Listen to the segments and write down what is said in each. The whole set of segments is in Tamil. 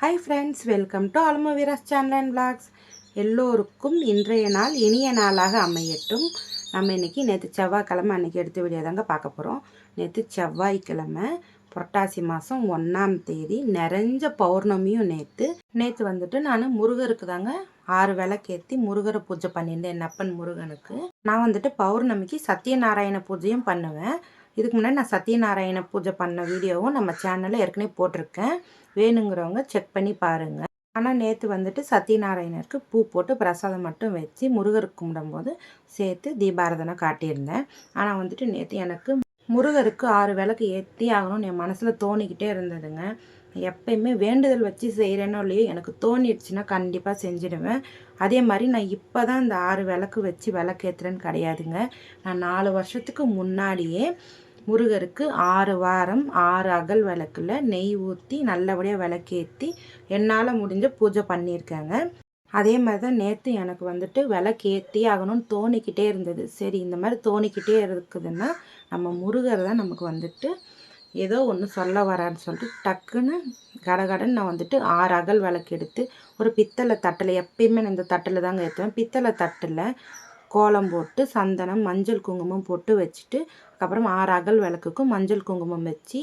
ஹாய் ஃப்ரெண்ட்ஸ் வெல்கம் டு அல்மோ வீராஸ் சேனல் அண்ட் பிளாக்ஸ் எல்லோருக்கும் இன்றைய நாள் இனிய நாளாக அமையட்டும். நம்ம இன்றைக்கி நேற்று செவ்வாய்க்கிழமை அன்றைக்கி எடுத்து வீடியோ தாங்க பார்க்க போகிறோம் நேற்று செவ்வாய்க்கிழமை புரட்டாசி மாதம் ஒன்றாம் தேதி நிறைஞ்ச பௌர்ணமியும் நேற்று நேற்று வந்துட்டு நான் முருகருக்கு தாங்க ஆறு விளக்கேற்றி முருகரை பூஜை பண்ணியிருந்தேன் என் அப்பன் முருகனுக்கு. நான் வந்துட்டு பௌர்ணமிக்கு சத்யநாராயண பூஜையும் பண்ணுவேன். இதுக்கு முன்னாடி நான் சத்யநாராயண பூஜை பண்ண வீடியோவும் நம்ம சேனலில் ஏற்கனவே போட்டிருக்கேன். வேணுங்கிறவங்க செக் பண்ணி பாருங்கள் ஆனால் நேற்று வந்துட்டு சத்யநாராயணருக்கு பூ போட்டு பிரசாதம் மட்டும் வச்சு முருகருக்கு கும்பிடும்போது சேர்த்து தீபாரதனை காட்டியிருந்தேன். ஆனால் வந்துட்டு நேற்று எனக்கு முருகருக்கு ஆறு விளக்கு ஏற்றி ஆகணும்னு என் மனசில் தோணிக்கிட்டே இருந்ததுங்க. எப்பயுமே வேண்டுதல் வச்சு செய்கிறேனோ இல்லையோ எனக்கு தோணிடுச்சுன்னா கண்டிப்பாக செஞ்சிடுவேன். அதே மாதிரி நான் இப்போ தான் இந்த ஆறு விளக்கு வச்சு விளக்கேற்றுறேன்னு கிடையாதுங்க. நான் நாலு வருஷத்துக்கு முன்னாடியே முருகருக்கு ஆறு வாரம் ஆறு அகல் விளக்கில் நெய் ஊற்றி நல்லபடியாக விளக்கேற்றி என்னால் முடிஞ்ச பூஜை பண்ணியிருக்காங்க. அதே மாதிரி தான் நேற்று எனக்கு வந்துட்டு விளக்கேற்றி ஆகணும்னு தோணிக்கிட்டே இருந்தது. சரி இந்த மாதிரி தோணிக்கிட்டே இருக்குதுன்னா நம்ம முருகர் தான் நமக்கு வந்துட்டு ஏதோ ஒன்று சொல்ல வரான்னு சொல்லிட்டு டக்குன்னு கடகடன்னு நான் வந்துட்டு ஆறு அகல் விளக்கு எடுத்து ஒரு பித்தளை தட்டில் எப்பயுமே நான் இந்த தட்டில் தாங்க ஏற்றுவேன் பித்தளை தட்டில் கோலம் போட்டு சந்தனம் மஞ்சள் குங்குமம் போட்டு வச்சுட்டு அதுக்கப்புறம் ஆறு அகல் விளக்குக்கும் மஞ்சள் குங்குமம் வச்சு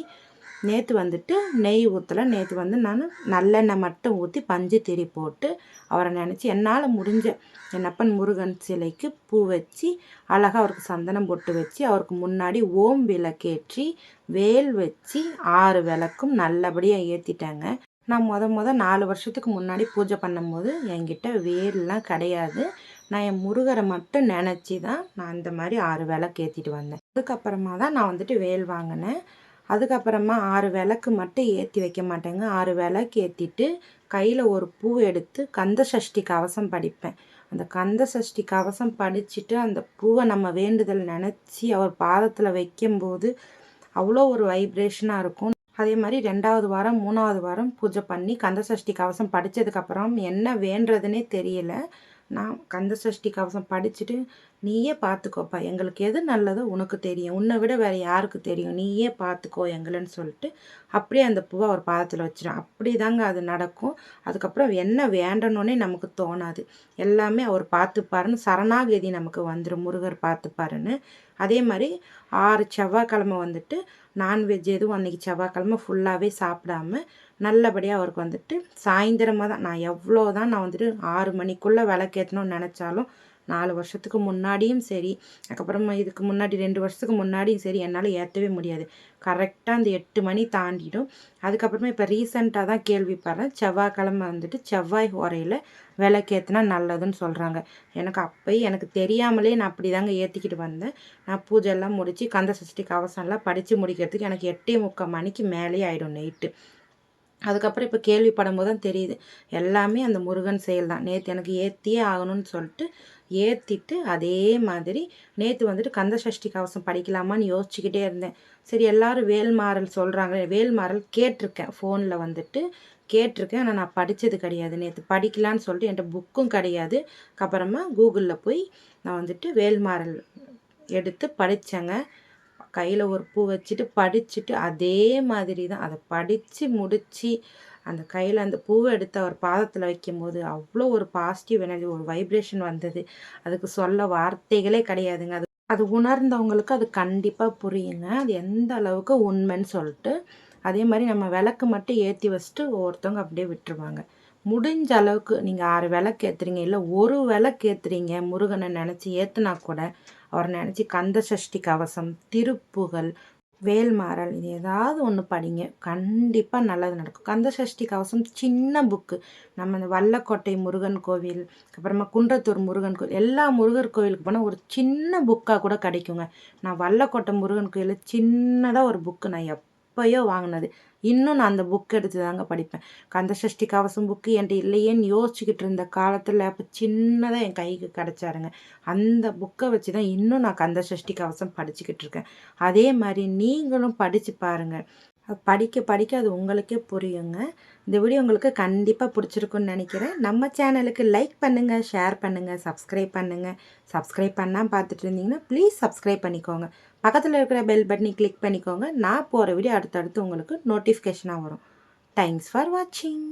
நேற்று வந்துட்டு நெய் ஊற்றலை நேற்று வந்து நான் நல்லெண்ணெய் மட்டும் ஊற்றி பஞ்சு திரி போட்டு அவரை நினச்சி என்னால் முடிஞ்ச என் அப்பன் முருகன் சிலைக்கு பூ வச்சு அழகாக அவருக்கு சந்தனம் போட்டு வச்சு அவருக்கு முன்னாடி ஓம் விளக்கேற்றி வேல் வச்சு ஆறு விளக்கும் நல்லபடியாக ஏற்றிட்டாங்க நான் முத முத நாலு வருஷத்துக்கு முன்னாடி பூஜை பண்ணும்போது என்கிட்ட வேல்லாம் கிடையாது. நான் என் முருகரை மட்டும் நினச்சி தான் நான் இந்த மாதிரி ஆறு விளக்கு ஏற்றிட்டு வந்தேன். அதுக்கப்புறமா தான் நான் வந்துட்டு வேல் வாங்கினேன். அதுக்கப்புறமா ஆறு விளக்கு மட்டும் ஏற்றி வைக்க மாட்டேங்க. ஆறு விளக்கு ஏற்றிட்டு கையில் ஒரு பூ எடுத்து கந்த சஷ்டி கவசம் படிப்பேன். அந்த கந்த சஷ்டி கவசம் படிச்சுட்டு அந்த பூவை நம்ம வேண்டுதல் நினச்சி அவர் பாதத்தில் வைக்கும்போது அவ்வளோ ஒரு வைப்ரேஷனாக இருக்கும். அதே மாதிரி ரெண்டாவது வாரம் மூணாவது வாரம் பூஜை பண்ணி கந்த சஷ்டி கவசம் படித்ததுக்கப்புறம் என்ன வேண்டுறதுனே தெரியல. நான் கந்த சஷ்டி கவசம் படிச்சுட்டு நீயே பார்த்துக்கோப்பா எங்களுக்கு எது நல்லதோ உனக்கு தெரியும். உன்னை விட வேறு யாருக்கு தெரியும்? நீயே பார்த்துக்கோ எங்களைன்னு சொல்லிட்டு அப்படியே அந்த பூவை அவர் பாதத்தில் வச்சிடும் அப்படி தாங்க அது நடக்கும். அதுக்கப்புறம் என்ன வேண்டணுன்னே நமக்கு தோணாது. எல்லாமே அவர் பார்த்துப்பாருன்னு சரணாகதி நமக்கு வந்துடும் முருகர் பார்த்துப்பாருன்னு அதே மாதிரி ஆறு செவ்வாய்க்கிழமை வந்துட்டு நான்வெஜ் எதுவும் அன்றைக்கி செவ்வாய்க்கிழமை ஃபுல்லாகவே சாப்பிடாம நல்லபடியாக அவருக்கு வந்துட்டு சாயந்தரமாக தான் நான் எவ்வளோ தான் நான் வந்துட்டு ஆறு மணிக்குள்ளே விளக்கேற்றணும்னு நினச்சாலும் நாலு வருஷத்துக்கு முன்னாடியும் சரி அதுக்கப்புறமா இதுக்கு முன்னாடி ரெண்டு வருஷத்துக்கு முன்னாடியும் சரி என்னால் ஏற்றவே முடியாது. கரெக்டாக அந்த எட்டு மணி தாண்டிடும். அதுக்கப்புறமா இப்போ ரீசெண்டாக தான் கேள்விப்படுறேன் செவ்வாய்க்கிழமை வந்துட்டு செவ்வாய் உரையில் விளக்கேற்றினா நல்லதுன்னு சொல்கிறாங்க எனக்கு அப்போயே எனக்கு தெரியாமலே நான் அப்படி தாங்க ஏற்றிக்கிட்டு வந்தேன். நான் பூஜையெல்லாம் முடித்து கந்த சஷ்டி கவசம்லாம் படித்து முடிக்கிறதுக்கு எனக்கு எட்டே முக்கால் மணிக்கு மேலே ஆகிடும் நைட்டு அதுக்கப்புறம் இப்போ கேள்விப்படும் போது தான் தெரியுது. எல்லாமே அந்த முருகன் செயல் தான் நேற்று எனக்கு ஏற்றியே ஆகணும்னு சொல்லிட்டு ஏற்றிட்டு அதே மாதிரி நேற்று வந்துட்டு கந்த சஷ்டி கவசம் படிக்கலாமான்னு யோசிச்சுக்கிட்டே இருந்தேன். சரி எல்லோரும் வேல்மாறல் சொல்கிறாங்க வேல்மாறல் கேட்டிருக்கேன் ஃபோனில் வந்துட்டு. கேட்டிருக்கேன் ஆனால் நான் படித்தது கிடையாது. நேற்று படிக்கலான்னு சொல்லிட்டு என்கிட்ட புக்கும் கிடையாது. அப்புறமா கூகுளில் போய் நான் வந்துட்டு வேல்மாறல் எடுத்து படித்தேங்க கையில் ஒரு பூ வச்சுட்டு படிச்சுட்டு அதே மாதிரி தான் அதை படித்து முடித்து அந்த கையில் அந்த பூவை எடுத்து அவர் பாதத்தில் வைக்கும்போது அவ்வளோ ஒரு பாசிட்டிவ் எனர்ஜி ஒரு வைப்ரேஷன் வந்தது. அதுக்கு சொல்ல வார்த்தைகளே கிடையாதுங்க. அது அது உணர்ந்தவங்களுக்கு அது கண்டிப்பாக புரியுங்க. அது எந்த அளவுக்கு உண்மைன்னு சொல்லிட்டு அதே மாதிரி நம்ம விளக்கு மட்டும் ஏற்றி வச்சுட்டு ஒவ்வொருத்தவங்க அப்படியே விட்டுருவாங்க. முடிஞ்ச அளவுக்கு நீங்கள் ஆறு விளக்கு ஏற்றுறீங்க இல்லை ஒரு விளக்கு ஏற்றுறீங்க முருகனை நினச்சி ஏற்றுனா கூட அவரை நினச்சி கந்த சஷ்டி கவசம் திருப்புகள் வேல்மாறல் இது ஏதாவது ஒன்று படிங்க. கண்டிப்பாக நல்லது நடக்கும். கந்த சஷ்டி கவசம் சின்ன புக்கு நம்ம இந்த வல்லக்கோட்டை முருகன் கோவில் அப்புறமா குன்றத்தூர் முருகன் கோவில் எல்லா முருகர் கோவிலுக்கு போனால் ஒரு சின்ன புக்காக கூட கிடைக்குங்க. நான் வல்லக்கோட்டை முருகன் கோயிலில் சின்னதாக ஒரு புக்கு நான் எப் எப்பயோ வாங்கினது. இன்னும் நான் அந்த புக் எடுத்து தாங்க படிப்பேன். கந்த சஷ்டி கவசம் புக்கு என்கிட்ட இல்லையேன்னு யோசிச்சுக்கிட்டு இருந்த காலத்தில் அப்போ சின்னதாக என் கைக்கு கிடச்சாருங்க. அந்த புக்கை வச்சு தான் இன்னும் நான் கந்த சஷ்டி கவசம் படிச்சுக்கிட்டு இருக்கேன் அதே மாதிரி நீங்களும் படித்து பாருங்கள் படிக்க படிக்க அது உங்களுக்கே புரியுங்க. இந்த வீடியோ உங்களுக்கு கண்டிப்பாக பிடிச்சிருக்குன்னு நினைக்கிறேன். நம்ம சேனலுக்கு லைக் பண்ணுங்கள் ஷேர் பண்ணுங்கள் சப்ஸ்கிரைப் பண்ணுங்கள் சப்ஸ்கிரைப் பண்ணால் பார்த்துட்டு இருந்தீங்கன்னா ப்ளீஸ் சப்ஸ்கிரைப் பண்ணிக்கோங்க. பக்கத்தில் இருக்கிற பெல் பட்டனை கிளிக் பண்ணிக்கோங்க. நான் போகிற வீடியோ அடுத்தடுத்து உங்களுக்கு நோட்டிஃபிகேஷனாக வரும். தேங்க்ஸ் ஃபார் வாட்சிங்